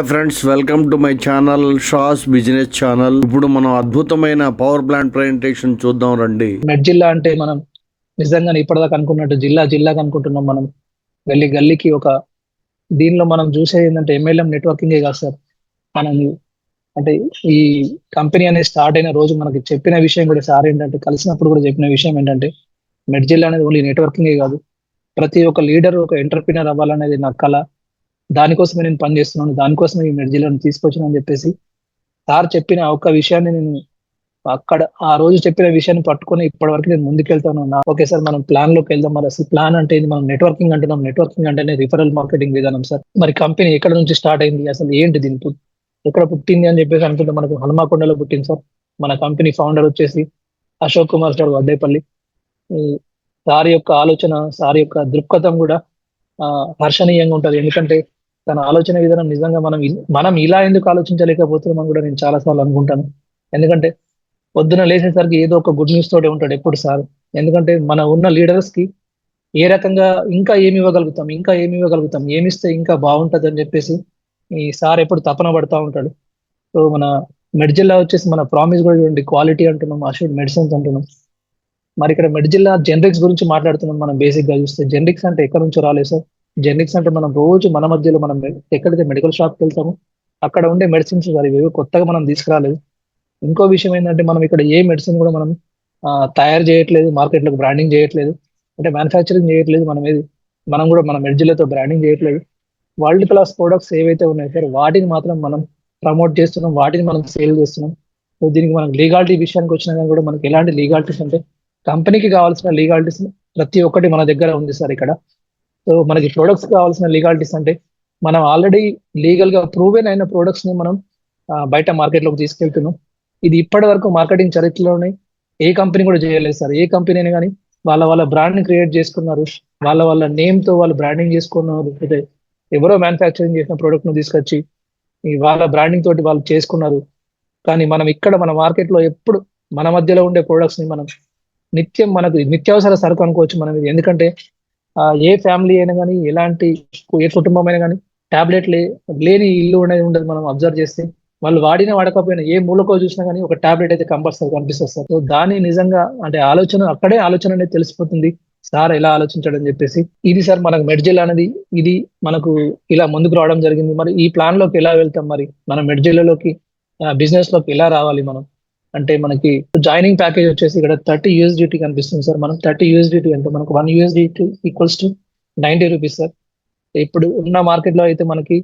Hi friends welcome to my channel షాస్ business channel ఇప్పుడు మనం అద్భుతమైన పవర్ ప్లాంట్ ప్రజెంటేషన్ చూద్దాం రండి. మెడ్ జిల్లా అంటే మనం నిజంగానే ఇప్పటిదాకా అనుకున్నట్టు జిల్లా జిల్లా అనుకుంటున్నాం మనం. గల్లి గల్లీకి ఒక దీనిలో మనం చూసేది ఏంటంటే ఎంఎల్ఎం నెట్వర్కింగే కాదు సార్. మనం అంటే ఈ కంపెనీ అనేది స్టార్ట్ అయిన రోజు మనకి చెప్పిన విషయం కూడా సార్ ఏంటంటే కలిసినప్పుడు కూడా చెప్పిన విషయం ఏంటంటే మెడ్ జిల్లా అనేది ఓన్లీ నెట్వర్కింగే కాదు. ప్రతి ఒక్క లీడర్ ఒక ఎంటర్ప్రినర్ అవ్వాలనేది నా కళ. దానికోసమే నేను పనిచేస్తున్నాను దానికోసమే ఈ ఎనర్జీలను తీసుకొచ్చాను అని చెప్పేసి సార్ చెప్పిన ఒక్క విషయాన్ని నేను అక్కడ ఆ రోజు చెప్పిన విషయాన్ని పట్టుకొని ఇప్పటి వరకు నేను ముందుకెళ్తాను. నా ఓకే సార్ మనం ప్లాన్లోకి వెళ్దాం. మరి అసలు ప్లాన్ అంటే ఇది మనం నెట్వర్కింగ్ అంటున్నాం. నెట్వర్కింగ్ అంటేనే రిఫరల్ మార్కెటింగ్ విధానం సార్. మరి కంపెనీ ఎక్కడ నుంచి స్టార్ట్ అయింది? అసలు ఏంటి దీని ఎక్కడ పుట్టింది అని చెప్పేసి అనుకుంటే మనకు హనుమాకొండలో పుట్టింది సార్. మన కంపెనీ ఫౌండర్ వచ్చేసి అశోక్ కుమార్ సార్ వడ్డేపల్లి. సార్ యొక్క ఆలోచన సార్ యొక్క దృక్పథం కూడా హర్షణీయంగా ఉంటుంది. ఎందుకంటే తన ఆలోచన విధానం నిజంగా మనం మనం ఇలా ఎందుకు ఆలోచించలేకపోతున్నాం కూడా నేను చాలా సార్లు అనుకుంటాను. ఎందుకంటే పొద్దున లేచేసరికి ఏదో ఒక గుడ్ న్యూస్ తోటే ఉంటాడు ఎప్పుడు సార్. ఎందుకంటే మన ఉన్న లీడర్స్కి ఏ రకంగా ఇంకా ఏమి ఇవ్వగలుగుతాం ఇంకా ఏమి ఇవ్వగలుగుతాం ఏమిస్తే ఇంకా బాగుంటది అని చెప్పేసి ఈ సార్ ఎప్పుడు తపన పడతా ఉంటాడు. సో మన మెడ్జిల్లా వచ్చేసి మన ప్రామిస్ కూడా చూడండి క్వాలిటీ అంటున్నాం అష్యూర్డ్ మెడిసిన్స్ అంటున్నాం. మరి ఇక్కడ మెడ్జిల్లా జెనరిక్స్ గురించి మాట్లాడుతున్నాం మనం బేసిక్గా చూస్తే. జెనరిక్స్ అంటే ఎక్కడి నుంచో రాలేదు సార్. జెనిక్స్ అంటే మనం రోజు మన మధ్యలో మనం ఎక్కడైతే మెడికల్ షాప్కి వెళ్తామో అక్కడ ఉండే మెడిసిన్స్ ఇవి కొత్తగా మనం తీసుకురాలేదు. ఇంకో విషయం ఏంటంటే మనం ఇక్కడ ఏ మెడిసిన్ కూడా మనం తయారు చేయట్లేదు మార్కెట్లోకి బ్రాండింగ్ చేయట్లేదు అంటే మ్యానుఫ్యాక్చరింగ్ చేయట్లేదు మనం ఏది మనం కూడా మన మెడ్జిలతో బ్రాండింగ్ చేయట్లేదు. వరల్డ్ క్లాస్ ప్రొడక్ట్స్ ఏవైతే ఉన్నాయో సార్ వాటిని మాత్రం మనం ప్రమోట్ చేస్తున్నాం వాటిని మనం సేల్ చేస్తున్నాం. సో దీనికి మనం లీగాలిటీ విషయానికి వచ్చినా కానీ కూడా మనకి ఎలాంటి లీగాలిటీస్ అంటే కంపెనీకి కావాల్సిన లీగాలిటీస్ ప్రతి ఒక్కటి మన దగ్గర ఉంది సార్ ఇక్కడ. సో మనకి ప్రొడక్ట్స్ కావాల్సిన లీగాలిటీస్ అంటే మనం ఆల్రెడీ లీగల్గా ప్రూవెన్ అయిన ప్రొడక్ట్స్ని మనం బయట బయట మార్కెట్లోకి తీసుకెళ్తున్నాం. ఇది ఇప్పటి వరకు మార్కెటింగ్ చరిత్రలోనే ఏ కంపెనీ కూడా చేయలేదు సార్. ఏ కంపెనీ అయినా కానీ వాళ్ళ వాళ్ళ బ్రాండ్ని క్రియేట్ చేసుకున్నారు. వాళ్ళ వాళ్ళ నేమ్తో వాళ్ళు బ్రాండింగ్ చేసుకున్నారు. అంటే ఎవరో మ్యానుఫ్యాక్చరింగ్ చేసిన ప్రోడక్ట్ను తీసుకొచ్చి వాళ్ళ బ్రాండింగ్ తోటి వాళ్ళు చేసుకున్నారు. కానీ మనం ఇక్కడ మన మార్కెట్లో ఎప్పుడు మన మధ్యలో ఉండే ప్రొడక్ట్స్ని మనం నిత్యం మనకు నిత్యావసర సరుకు అనుకోవచ్చు మనం ఇది. ఎందుకంటే ఏ ఫ్యామిలీ అయినా కానీ ఎలాంటి ఏ కుటుంబం అయినా కానీ టాబ్లెట్ లే లేని ఇల్లు అనేది ఉండదు మనం అబ్జర్వ్ చేస్తే. వాళ్ళు వాడినా వాడకపోయినా ఏ మూలకో చూసినా కానీ ఒక టాబ్లెట్ అయితే కంపల్సరీ కనిపిస్తుంది సార్. సో దాని నిజంగా అంటే ఆలోచన అక్కడే ఆలోచన అనేది తెలిసిపోతుంది. సార్ ఎలా ఆలోచించాడని చెప్పేసి. ఇది సార్ మనకు మెడ్జిల్ అనేది ఇది మనకు ఇలా ముందుకు రావడం జరిగింది. మరి ఈ ప్లాన్లోకి ఎలా వెళ్తాం మరి? మనం మెడ్జిల్లోకి బిజినెస్లోకి ఎలా రావాలి మనం? అంటే మనకి జాయినింగ్ ప్యాకేజ్ వచ్చేసి ఇక్కడ థర్టీ యూఎస్డిటీ కనిపిస్తుంది సార్. మనం థర్టీ యూఎస్డిటీ అంటే మనకు one USDT equals to ninety rupees sir. ఇప్పుడు ఉన్న మార్కెట్లో అయితే మనకి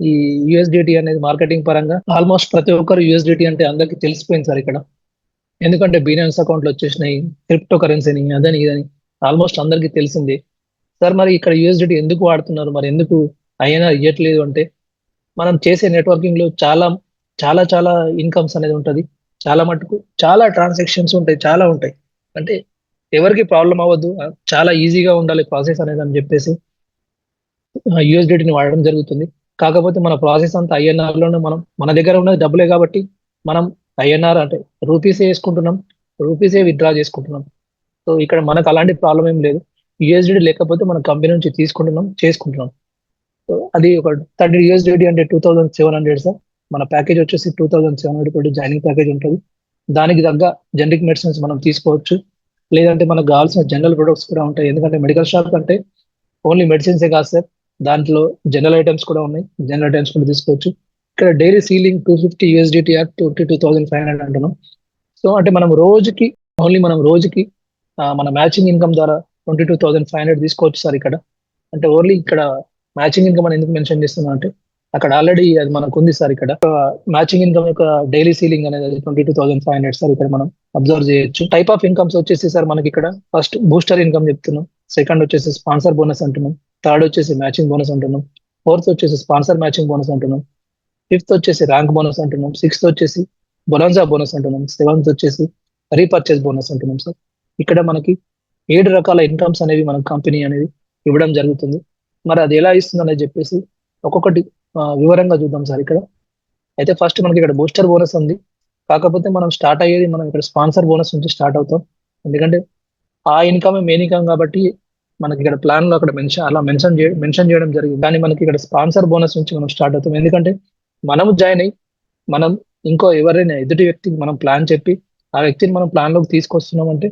ఈ యూఎస్డిటీ అనేది మార్కెటింగ్ పరంగా ఆల్మోస్ట్ ప్రతి ఒక్కరు యూఎస్డిటీ అంటే అందరికీ తెలిసిపోయింది సార్ ఇక్కడ. ఎందుకంటే బీనాన్స్ అకౌంట్లు వచ్చేసినాయి క్రిప్టో కరెన్సీని అదని ఇదని ఆల్మోస్ట్ అందరికీ తెలిసిందే. సార్ మరి ఇక్కడ యూఎస్డిటీ ఎందుకు వాడుతున్నారు? మరి ఎందుకు అయినా ఇవ్వట్లేదు అంటే మనం చేసే నెట్వర్కింగ్లో చాలా చాలా చాలా ఇన్కమ్స్ అనేది ఉంటది. చాలా మటుకు చాలా ట్రాన్సాక్షన్స్ ఉంటాయి చాలా ఉంటాయి. అంటే ఎవరికి ప్రాబ్లం అవ్వద్దు చాలా ఈజీగా ఉండాలి ప్రాసెస్ అనేది అని చెప్పేసి యూఎస్డిటీని వాడడం జరుగుతుంది. కాకపోతే మన ప్రాసెస్ అంతా ఐఎన్ఆర్లోనే మనం మన దగ్గర ఉన్నది డబ్బులే కాబట్టి మనం ఐఎన్ఆర్ అంటే రూపీసే వేసుకుంటున్నాం రూపీసే విత్డ్రా చేసుకుంటున్నాం. సో ఇక్కడ మనకు అలాంటి ప్రాబ్లం ఏం లేదు. యూఎస్డిటీ లేకపోతే మన కంపెనీ నుంచి తీసుకుంటున్నాం చేసుకుంటున్నాం. సో అది ఒక థర్టీ యూఎస్డిటీ అంటే two thousand seven hundred sir మన ప్యాకేజ్ వచ్చేసి టూ థౌసండ్ సెవెన్ హండ్రెడ్ తోటి జాయినింగ్ ప్యాకేజ్ ఉంటుంది. దానికి తగ్గ జనరిక్ మెడిసిన్స్ మనం తీసుకోవచ్చు. లేదంటే మనకు కావాల్సిన జనరల్ ప్రొడక్ట్స్ కూడా ఉంటాయి. ఎందుకంటే మెడికల్ షాప్ అంటే ఓన్లీ మెడిసిన్సే కాదు సార్. దాంట్లో జనరల్ ఐటమ్స్ కూడా ఉన్నాయి. జనరల్ ఐటమ్స్ కూడా తీసుకోవచ్చు. ఇక్కడ daily ceiling two fifty USDT act twenty two thousand five hundred అంటున్నాం. సో అంటే మనం రోజుకి ఓన్లీ మనం రోజుకి మన మ్యాచింగ్ ఇన్కమ్ ద్వారా twenty two thousand five hundred తీసుకోవచ్చు సార్ ఇక్కడ. అంటే ఓన్లీ ఇక్కడ మ్యాచింగ్ ఇన్కమ్ అని ఎందుకు మెన్షన్ చేస్తున్నాం అంటే అక్కడ ఆల్రెడీ అది మనకు ఉంది సార్ ఇక్కడ. మ్యాచింగ్ ఇన్కమ్ యొక్క డైలీ సీలింగ్ అనేది twenty two thousand five hundred sir ఇక్కడ మనం అబ్జర్వ్ చేయొచ్చు. టైప్ ఆఫ్ ఇన్కమ్స్ వచ్చేసి సార్ మనకి ఇక్కడ. ఫస్ట్ బూస్టర్ ఇన్కమ్ చెప్తున్నాం. సెకండ్ వచ్చేసి స్పాన్సర్ బోనస్ అంటున్నాం. థర్డ్ వచ్చేసి మ్యాచింగ్ బోనస్ అంటున్నాం. ఫోర్త్ వచ్చేసి స్పాన్సర్ మ్యాచింగ్ బోనస్ అంటున్నాం. ఫిఫ్త్ వచ్చేసి ర్యాంక్ బోనస్ అంటున్నాం. సిక్స్త్ వచ్చేసి బొలాన్జా బోనస్ అంటున్నాం. సెవెంత్ వచ్చేసి రీపర్చేస్ బోనస్ అంటున్నాం సార్. ఇక్కడ మనకి ఏడు రకాల ఇన్కమ్స్ అనేవి మన కంపెనీ అనేది ఇవ్వడం జరుగుతుంది. మరి అది ఎలా ఇస్తుంది అనేది చెప్పేసి ఒక్కొక్కటి వివరంగా చూద్దాం సార్ ఇక్కడ. అయితే ఫస్ట్ మనకి ఇక్కడ బూస్టర్ బోనస్ ఉంది. కాకపోతే మనం స్టార్ట్ అయ్యేది మనం ఇక్కడ స్పాన్సర్ బోనస్ నుంచి స్టార్ట్ అవుతాం. ఎందుకంటే ఆ ఇన్కమ్ మెయిన్ ఇన్కమ్ కాబట్టి మనకి ఇక్కడ ప్లాన్లో అక్కడ మెన్షన్ అలా మెన్షన్ మెన్షన్ చేయడం జరిగింది. కానీ మనకి ఇక్కడ స్పాన్సర్ బోనస్ నుంచి మనం స్టార్ట్ అవుతాం. ఎందుకంటే మనము జాయిన్ అయ్యి మనం ఇంకో ఎవరైనా ఎదుటి వ్యక్తికి మనం ప్లాన్ చెప్పి ఆ వ్యక్తిని మనం ప్లాన్లోకి తీసుకొస్తున్నామంటే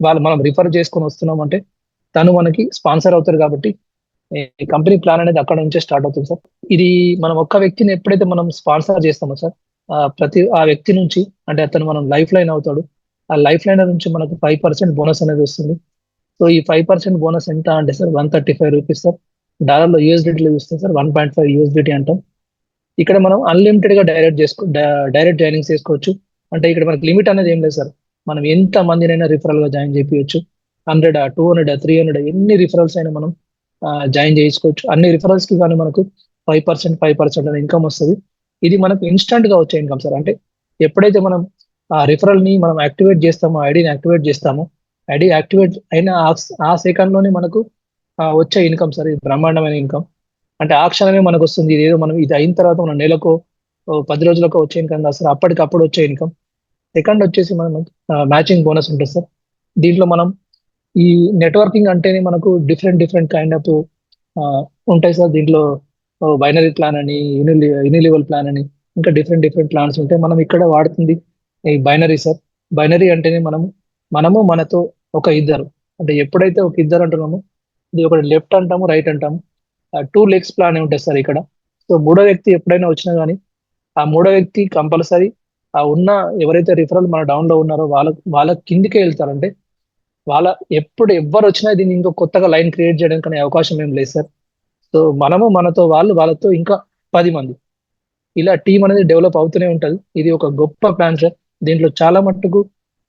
వాళ్ళు మనం రిఫర్ చేసుకొని వస్తున్నామంటే తను మనకి స్పాన్సర్ అవుతారు కాబట్టి ఈ కంపెనీ ప్లాన్ అనేది అక్కడ నుంచే స్టార్ట్ అవుతుంది సార్. ఇది మనం ఒక్క వ్యక్తిని ఎప్పుడైతే మనం స్పాన్సర్ చేస్తామో సార్ ప్రతి ఆ వ్యక్తి నుంచి అంటే అతను మనం లైఫ్ లైన్ అవుతాడు ఆ లైఫ్ లైన్ నుంచి మనకు ఫైవ్ పర్సెంట్ బోనస్ అనేది వస్తుంది. సో ఈ ఫైవ్ పర్సెంట్ బోనస్ ఎంత అంటే sir one thirty five rupees sir. డాలర్లో యూఎస్డిటీలో చూస్తాం sir one point five USDT అంటాం. ఇక్కడ మనం అన్లిమిటెడ్గా డైరెక్ట్ చేసుకో డైరెక్ట్ జాయినింగ్ చేసుకోవచ్చు. అంటే ఇక్కడ మనకి లిమిట్ అనేది ఏం లేదు సార్. మనం ఎంత మందినైనా రిఫరల్గా జాయిన్ చేయొచ్చు hundred two hundred three hundred ఎన్ని రిఫరల్స్ అయినా మనం జాయిన్ చేసుకోవచ్చు అన్ని రిఫరల్స్కి కానీ మనకు ఫైవ్ పర్సెంట్ ఫైవ్ పర్సెంట్ అనే ఇన్కమ్ వస్తుంది. ఇది మనకు ఇన్స్టంట్గా వచ్చే ఇన్కమ్ సార్ అంటే ఎప్పుడైతే మనం ఆ రిఫరల్ని మనం యాక్టివేట్ చేస్తామో ఐడిని యాక్టివేట్ చేస్తామో ఐడి యాక్టివేట్ అయిన ఆ- సెకండ్లోనే మనకు వచ్చే ఇన్కమ్ సార్ ఇది బ్రహ్మాండమైన ఇన్కమ్ అంటే ఆ క్షణమే మనకు వస్తుంది. ఇది ఏదో మనం ఇది అయిన తర్వాత మనం నెలకు పది రోజులకు వచ్చే ఇన్కమ్ కాదు సార్ అప్పటికప్పుడు వచ్చే ఇన్కమ్ సెకండ్ వచ్చేసి మనం మ్యాచింగ్ బోనస్ ఉంటుంది సార్ దీంట్లో మనం ఈ నెట్వర్కింగ్ అంటేనే మనకు డిఫరెంట్ డిఫరెంట్ కైండ్ ఆఫ్ ఉంటాయి సార్ దీంట్లో. బైనరీ ప్లాన్ అని యూని లెవెల్ ప్లాన్ అని ఇంకా డిఫరెంట్ డిఫరెంట్ ప్లాన్స్ ఉంటాయి. మనం ఇక్కడ వాడుతుంది ఈ బైనరీ సార్. బైనరీ అంటేనే మనము మనము మనతో ఒక ఇద్దరు. అంటే ఎప్పుడైతే ఒక ఇద్దరు అంటున్నామో ఇది ఒకటి లెఫ్ట్ అంటాము రైట్ అంటాము. టూ లెగ్స్ ప్లాన్ ఉంటాయి సార్ ఇక్కడ. సో మూడో వ్యక్తి ఎప్పుడైనా వచ్చినా కానీ ఆ మూడో వ్యక్తి కంపల్సరీ ఆ ఉన్న ఎవరైతే రిఫరల్ మన డౌన్లో ఉన్నారో వాళ్ళ వాళ్ళ కిందికే వెళ్తారంటే వాళ్ళ ఎప్పుడు ఎవ్వరు వచ్చినా దీన్ని ఇంకో కొత్తగా లైన్ క్రియేట్ చేయడానికి అనే అవకాశం ఏం లేదు సార్. సో మనము మనతో వాళ్ళు వాళ్ళతో ఇంకా పది మంది. ఇలా టీం అనేది డెవలప్ అవుతూనే ఉంటది. ఇది ఒక గొప్ప ప్లాన్ సార్. దీంట్లో చాలా మట్టుకు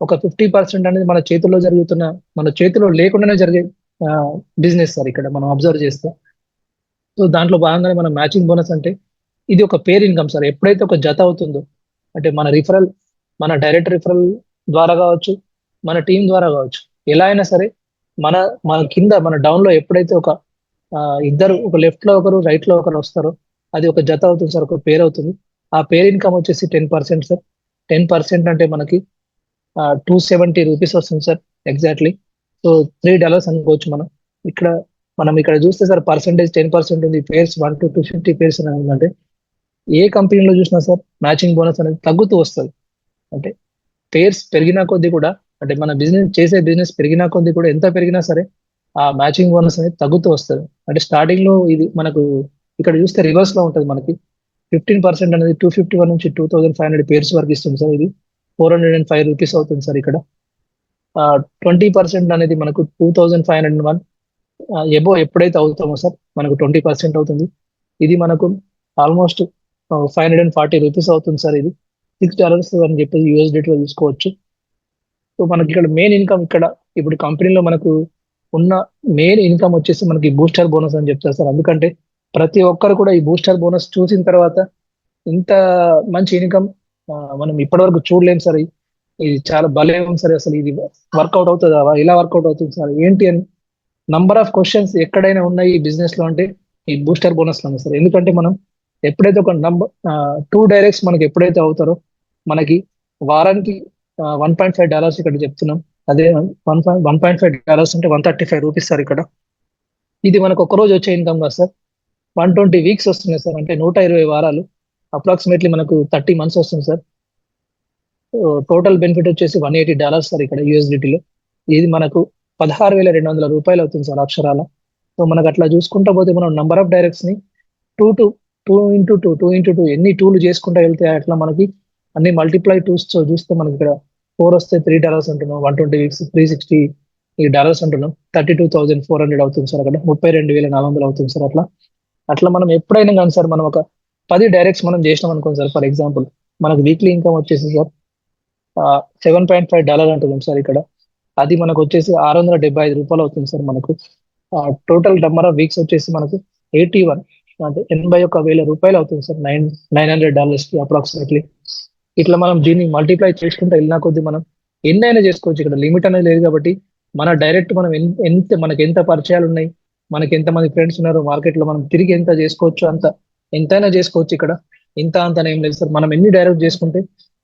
ఒక ఫిఫ్టీ పర్సెంట్ అనేది మన చేతుల్లో జరుగుతున్న మన చేతిలో లేకుండానే జరిగే బిజినెస్ సార్ ఇక్కడ మనం అబ్జర్వ్ చేస్తే. సో దాంట్లో భాగంగానే మన మ్యాచింగ్ బోనస్ అంటే ఇది ఒక పేర్ ఇన్కమ్ సార్. ఎప్పుడైతే ఒక జత అవుతుందో అంటే మన రిఫరల్ మన డైరెక్ట్ రిఫరల్ ద్వారా కావచ్చు మన టీం ద్వారా కావచ్చు ఎలా అయినా సరే మన మన కింద మన డౌన్లో ఎప్పుడైతే ఒక ఇద్దరు ఒక లెఫ్ట్లో ఒకరు రైట్లో ఒకరు వస్తారో అది ఒక జత అవుతుంది సార్ ఒక పేరు అవుతుంది. ఆ పేర్ ఇన్కమ్ వచ్చేసి ten percent sir. Ten percent అంటే మనకి టూ సెవెంటీ రూపీస్ వస్తుంది sir exactly so three dollars అనుకోవచ్చు మనం. ఇక్కడ మనం ఇక్కడ చూస్తే సార్ పర్సెంటేజ్ టెన్ పర్సెంట్ ఉంది pairs one to two fifty pairs అంటే ఏ కంపెనీలో చూసినా సార్ మ్యాచింగ్ బోనస్ అనేది తగ్గుతూ వస్తుంది. అంటే పేర్స్ పెరిగిన కొద్దీ కూడా అంటే మన బిజినెస్ చేసే బిజినెస్ పెరిగినా కొద్ది కూడా ఎంత పెరిగినా సరే ఆ మ్యాచింగ్ బోనస్ అనేది తగ్గుతూ వస్తుంది. అంటే స్టార్టింగ్లో ఇది మనకు ఇక్కడ చూస్తే రివర్స్లో ఉంటుంది మనకి. ఫిఫ్టీన్ పర్సెంట్ అనేది టూ ఫిఫ్టీ వన్ నుంచి two thousand five hundred pairs వరకు ఇస్తుంది సార్ ఇది. Four hundred and five rupees అవుతుంది సార్ ఇక్కడ. ట్వంటీ పర్సెంట్ అనేది మనకు two thousand five hundred one above ఎప్పుడైతే అవుతామో సార్ మనకు ట్వంటీ పర్సెంట్ అవుతుంది. ఇది మనకు almost five hundred and forty rupees అవుతుంది సార్ ఇది. సిక్స్ డాలర్స్ అని చెప్పి యూఎస్డిటీలో తీసుకోవచ్చు. సో మనకి ఇక్కడ మెయిన్ ఇన్కమ్ ఇక్కడ ఇప్పుడు కంపెనీలో మనకు ఉన్న మెయిన్ ఇన్కమ్ వచ్చేసి మనకి బూస్టర్ బోనస్ అని చెప్తారు సార్. ఎందుకంటే ప్రతి ఒక్కరు కూడా ఈ బూస్టర్ బోనస్ చూసిన తర్వాత ఇంత మంచి ఇన్కమ్ మనం ఇప్పటివరకు చూడలేం సార్. ఇది ఇది చాలా భలే ఉంది సార్ అసలు ఇది వర్కౌట్ అవుతుందా? ఇలా వర్కౌట్ అవుతుంది సార్. ఏంటి అని నంబర్ ఆఫ్ క్వశ్చన్స్ ఎక్కడైనా ఉన్నాయి ఈ బిజినెస్లో అంటే ఈ బూస్టర్ బోనస్లో సార్. ఎందుకంటే మనం ఎప్పుడైతే ఒక నంబర్ టూ డైరెక్ట్స్ మనకి ఎప్పుడైతే అవుతారో మనకి వారానికి వన్ పాయింట్ ఫైవ్ డాలర్స్ ఇక్కడ చెప్తున్నాం. అదే one point one point five dollars అంటే one thirty five rupees sir ఇక్కడ. ఇది మనకు ఒక రోజు వచ్చే ఇన్కమ్ కాదు సార్. వన్ ట్వంటీ వీక్స్ వస్తున్నాయి సార్. అంటే నూట ఇరవై వారాలు. అప్రాక్సిమేట్లీ మనకు థర్టీ మంత్స్ వస్తుంది సార్. టోటల్ బెనిఫిట్ వచ్చేసి వన్ ఎయిటీ డాలర్స్ సార్ ఇక్కడ యూఎస్డిటీలో ఇది మనకు పదహారు వేల రెండు వందల రూపాయలు అవుతుంది సార్ అక్షరాల. సో మనకు అట్లా చూసుకుంటా పోతే మనం number of డైరెక్ట్స్ని two to two into two two into two ఎన్ని టూలు చేసుకుంటా వెళ్తే అట్లా మనకి అన్ని మల్టిప్లై టూస్ చూస్తే మనకి ఇక్కడ ఫోర్ వస్తే త్రీ డాలర్స్ అంటున్నాం. One twenty weeks three sixty ఈ డాలర్స్ అంటున్నాం. Thirty two thousand four hundred అవుతుంది సార్ అక్కడ. ముప్పై రెండు వేల నాలుగు వందలు అవుతుంది సార్ అట్లా. అట్లా మనం ఎప్పుడైనా కానీ సార్ మనం ఒక పది డైరెక్ట్స్ మనం చేసినాం అనుకోండి సార్. ఫర్ ఎగ్జాంపుల్ మనకు వీక్లీ ఇన్కమ్ వచ్చేసి sir seven point five dollar అంటున్నాం సార్ ఇక్కడ. అది మనకు వచ్చేసి ఆరు వందల డెబ్బై ఐదు రూపాయలు అవుతుంది సార్ మనకు. టోటల్ నెంబర్ ఆఫ్ వీక్స్ వచ్చేసి మనకు ఎయిటీ వన్ అంటే ఎనభై ఒక్క వేల రూపాయలు అవుతుంది సార్. నైన్ నైన్ హండ్రెడ్ డాలర్స్కి అప్రాక్సిమేట్లీ ఇట్లా మనం దీన్ని మల్టిప్లై చేసుకుంటూ వెళ్ళినా కొద్ది మనం ఎన్నైనా చేసుకోవచ్చు. ఇక్కడ లిమిట్ అనేది లేదు కాబట్టి మన డైరెక్ట్ మనం ఎంత మనకి ఎంత పరిచయాలు ఉన్నాయి మనకి ఎంత మంది ఫ్రెండ్స్ ఉన్నారు మార్కెట్లో మనం తిరిగి ఎంత చేసుకోవచ్చు అంత ఎంతైనా చేసుకోవచ్చు ఇక్కడ. ఇంత అంత ఏం లేదు సార్. మనం ఎన్ని డైరెక్ట్ చేసుకుంటే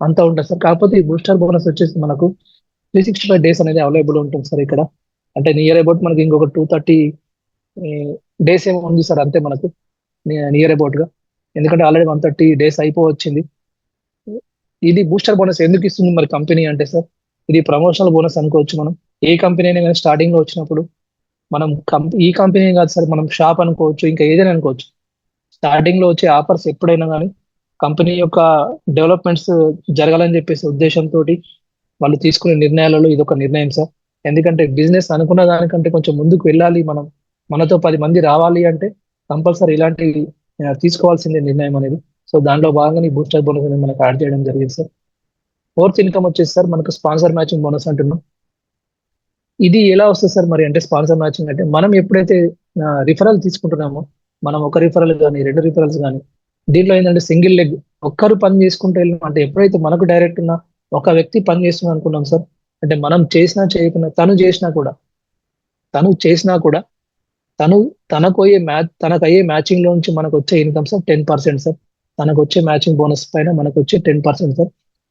అంత ఉంటుంది సార్. కాకపోతే ఈ బూస్టర్ బోనస్ వచ్చేసి మనకు త్రీ సిక్స్టీ ఫైవ్ డేస్ అనేది అవైలబుల్ ఉంటుంది సార్ ఇక్కడ. అంటే నియర్ అబౌట్ మనకి ఇంకొక టూ థర్టీ డేస్ ఏమో ఉంది సార్ అంతే మనకు. నియర్ అబౌట్గా. ఎందుకంటే ఆల్రెడీ వన్ థర్టీ డేస్ అయిపోవచ్చింది. ఇది బూస్టర్ బోనస్ ఎందుకు ఇస్తుంది మరి కంపెనీ అంటే సార్ ఇది ప్రమోషనల్ బోనస్ అనుకోవచ్చు మనం. ఏ కంపెనీ అయినా కానీ స్టార్టింగ్లో వచ్చినప్పుడు మనం కంప్ ఈ కంపెనీ కాదు సార్ మనం షాప్ అనుకోవచ్చు ఇంకా ఏదైనా అనుకోవచ్చు. స్టార్టింగ్లో వచ్చే ఆఫర్స్ ఎప్పుడైనా కానీ కంపెనీ యొక్క డెవలప్మెంట్స్ జరగాలని చెప్పేసి ఉద్దేశంతో వాళ్ళు తీసుకునే నిర్ణయాలలో ఇది ఒక నిర్ణయం సార్ ఎందుకంటే బిజినెస్ అనుకున్న దానికంటే కొంచెం ముందుకు వెళ్ళాలి మనం. మనతో పది మంది రావాలి అంటే కంపల్సరీ ఇలాంటి తీసుకోవాల్సిందే నిర్ణయం అనేది. సో దాంట్లో భాగంగా ఈ బూస్టర్ బోనస్ అనేది మనకు యాడ్ చేయడం జరిగింది సార్. ఫోర్త్ ఇన్కమ్ వచ్చేసి సార్ మనకు స్పాన్సర్ మ్యాచింగ్ బోనస్ అంటున్నాం. ఇది ఎలా వస్తుంది సార్ మరి అంటే స్పాన్సర్ మ్యాచింగ్ అంటే మనం ఎప్పుడైతే రిఫరల్ తీసుకుంటున్నామో మనం ఒక రిఫరల్ కానీ రెండు రిఫరల్స్ కానీ దీంట్లో ఏంటంటే సింగిల్ లెగ్ ఒక్కరు పని చేసుకుంటూ వెళ్ళినాం అంటే ఎప్పుడైతే మనకు డైరెక్ట్ ఉన్న ఒక వ్యక్తి పని చేస్తున్నాం అనుకున్నాం సార్ అంటే మనం చేసినా చేయకుండా తను చేసినా కూడా తను చేసినా కూడా తను తనకు అయ్యే మ్యాచ్ తనకు అయ్యే మ్యాచింగ్లో నుంచి మనకు వచ్చే income sir ten percent sir. తనకు వచ్చే మ్యాచింగ్ బోనస్ పైన మనకు వచ్చే టెన్ పర్సెంట్ సార్.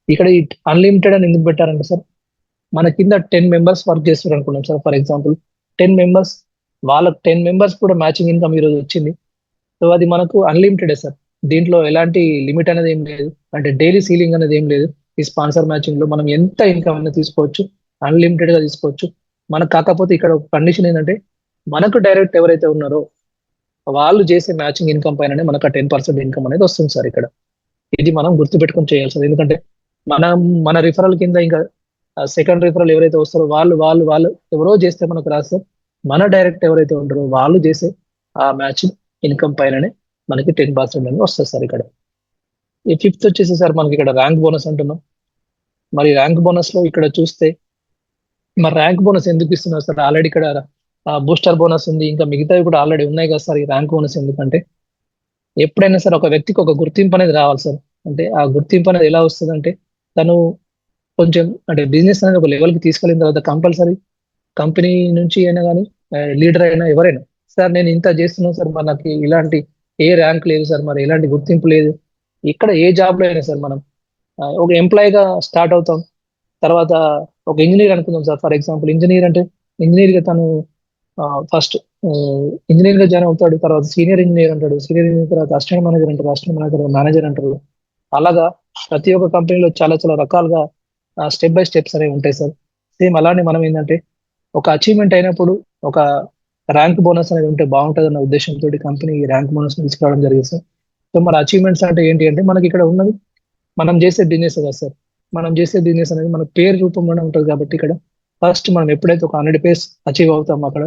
ఇక్కడ ఈ అన్లిమిటెడ్ అని ఎందుకు పెట్టారంటే సార్ మన కింద టెన్ మెంబర్స్ వర్క్ చేస్తారు అనుకున్నాం sir. For example ten members వాళ్ళకి టెన్ మెంబర్స్ కూడా మ్యాచింగ్ ఇన్కమ్ ఈరోజు వచ్చింది. సో అది మనకు అన్లిమిటెడ్ సార్. దీంట్లో ఎలాంటి లిమిట్ అనేది ఏం లేదు. అంటే డైలీ సీలింగ్ అనేది ఏం లేదు. ఈ స్పాన్సర్ మ్యాచింగ్లో మనం ఎంత ఇన్కమ్ అనేది తీసుకోవచ్చు అన్లిమిటెడ్గా తీసుకోవచ్చు. మనకు కాకపోతే ఇక్కడ కండిషన్ ఏంటంటే మనకు డైరెక్ట్ ఎవరైతే ఉన్నారో వాళ్ళు చేసే మ్యాచింగ్ ఇన్కమ్ పైననే మనకు ఆ టెన్ పర్సెంట్ ఇన్కమ్ అనేది వస్తుంది సార్ ఇక్కడ. ఇది మనం గుర్తుపెట్టుకుని చేయాల్సింది. ఎందుకంటే మనం మన రిఫరల్ కింద ఇంకా సెకండ్ రిఫరల్ ఎవరైతే వస్తారో వాళ్ళు వాళ్ళు వాళ్ళు ఎవరో చేస్తే మనకు రాస్తారు మన డైరెక్ట్ ఎవరైతే ఉంటారో వాళ్ళు చేసే ఆ మ్యాచింగ్ ఇన్కమ్ పైననే మనకి టెన్ పర్సెంట్ అనేది వస్తుంది సార్ ఇక్కడ. ఈ ఫిఫ్త్ వచ్చేసి సార్ మనకి ఇక్కడ ర్యాంక్ బోనస్ అంటున్నాం. మరి ర్యాంక్ బోనస్లో ఇక్కడ చూస్తే మరి ర్యాంక్ బోనస్ ఎందుకు ఇస్తున్నారు సార్? ఆల్రెడీ ఇక్కడ బూస్టర్ బోనస్ ఉంది. ఇంకా మిగతావి కూడా ఆల్రెడీ ఉన్నాయి కదా సార్ ఈ ర్యాంక్ బోనస్ ఎందుకంటే? ఎప్పుడైనా సరే ఒక వ్యక్తికి ఒక గుర్తింపు అనేది రావాలి సార్. అంటే ఆ గుర్తింపు అనేది ఎలా వస్తుంది అంటే తను కొంచెం అంటే బిజినెస్ అనేది ఒక లెవెల్కి తీసుకెళ్ళిన తర్వాత కంపల్సరీ కంపెనీ నుంచి అయినా కానీ లీడర్ అయినా ఎవరైనా సార్ నేను ఇంత చేస్తున్నాను సార్ మరి నాకు ఇలాంటి ఏ ర్యాంక్ లేదు సార్ మరి ఎలాంటి గుర్తింపు లేదు. ఇక్కడ ఏ జాబ్లో అయినా సార్ మనం ఒక ఎంప్లాయీగా స్టార్ట్ అవుతాం. తర్వాత ఒక ఇంజనీర్ అనుకుందాం సార్. ఫర్ ఎగ్జాంపుల్ ఇంజనీర్ అంటే ఇంజనీర్గా తను ఫస్ట్ ఇంజనీర్గా జాయిన్ అవుతాడు తర్వాత సీనియర్ ఇంజనీర్ అంటాడు. సీనియర్ ఇంజనీర్ తర్వాత అసిస్టెంట్ మేనేజర్ అంటారు అసిస్టెంట్ మేనేజర్ మేనేజర్ అంటారు. అలాగా ప్రతి ఒక్క కంపెనీలో చాలా చాలా రకాలుగా స్టెప్ బై స్టెప్స్ అనేవి ఉంటాయి సార్. సేమ్ అలానే మనం ఏంటంటే ఒక అచీవ్మెంట్ అయినప్పుడు ఒక ర్యాంక్ బోనస్ అనేది ఉంటే బాగుంటుంది అన్న ఉద్దేశంతో కంపెనీ ర్యాంక్ బోనస్ తీసుకురావడం జరిగింది సార్. సో మన అచీవ్మెంట్స్ అంటే ఏంటి అంటే మనకి ఇక్కడ ఉన్నది మనం చేసే బిజినెస్ కదా సార్. మనం చేసే బిజినెస్ అనేది మన పేరు రూపంలోనే ఉంటుంది కాబట్టి ఇక్కడ ఫస్ట్ మనం ఎప్పుడైతే ఒక హండ్రెడ్ పేస్ అచీవ్ అవుతాం అక్కడ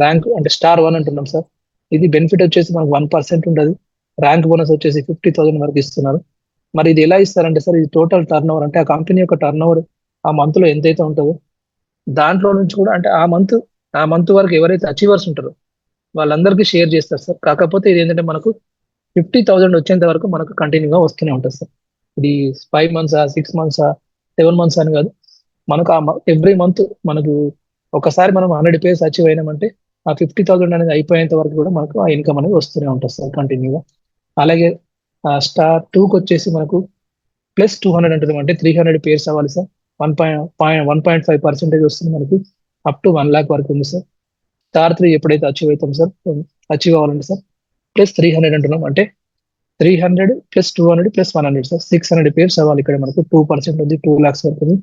ర్యాంక్ అంటే స్టార్ వన్ అంటున్నాం సార్ ఇది బెనిఫిట్ వచ్చేసి మనకు వన్ పర్సెంట్ ఉంటుంది ర్యాంక్ బోనస్ వచ్చేసి ఫిఫ్టీ థౌసండ్ వరకు ఇస్తున్నారు. మరి ఇది ఎలా ఇస్తారంటే సార్ ఇది టోటల్ టర్న్ ఓవర్ అంటే ఆ కంపెనీ యొక్క టర్న్ ఓవర్ ఆ మంత్లో ఎంతైతే ఉంటుందో దాంట్లో నుంచి కూడా అంటే ఆ మంత్ ఆ మంత్ వరకు ఎవరైతే అచీవర్స్ ఉంటారో వాళ్ళందరికీ షేర్ చేస్తారు సార్ కాకపోతే ఇది ఏంటంటే మనకు ఫిఫ్టీ థౌసండ్ వచ్చేంత వరకు మనకు కంటిన్యూగా వస్తూనే ఉంటుంది సార్ ఇది ఫైవ్ మంత్సా సిక్స్ మంత్సా సెవెన్ మంత్స్ అని కాదు. మనకు ఆ ఎవ్రీ మంత్ మనకు ఒకసారి మనం హండ్రెడ్ పేస్ అచీవ్ అయినామంటే ఆ ఫిఫ్టీ థౌసండ్ అనేది అయిపోయేంత వరకు కూడా మనకు ఆ ఇన్కమ్ అనేది వస్తూనే ఉంటుంది సార్ కంటిన్యూగా. అలాగే స్టార్ టూకి వచ్చేసి మనకు ప్లస్ టూ హండ్రెడ్ అంటున్నాం అంటే త్రీ హండ్రెడ్ పేర్స్ అవ్వాలి sir. One point point one point five percentage వస్తుంది మనకి. అప్ టు వన్ ల్యాక్ వరకు ఉంది సార్. స్టార్ త్రీ ఎప్పుడైతే అచీవ్ అవుతాం సార్ అచీవ్ అవ్వాలంటే సార్ ప్లస్ త్రీ హండ్రెడ్ అంటున్నాం అంటే three hundred plus two hundred plus one hundred sir. Six hundred pairs అవ్వాలి ఇక్కడ మనకు. టూ పర్సెంట్ ఉంది టూ ల్యాక్స్ వరకు ఉంది.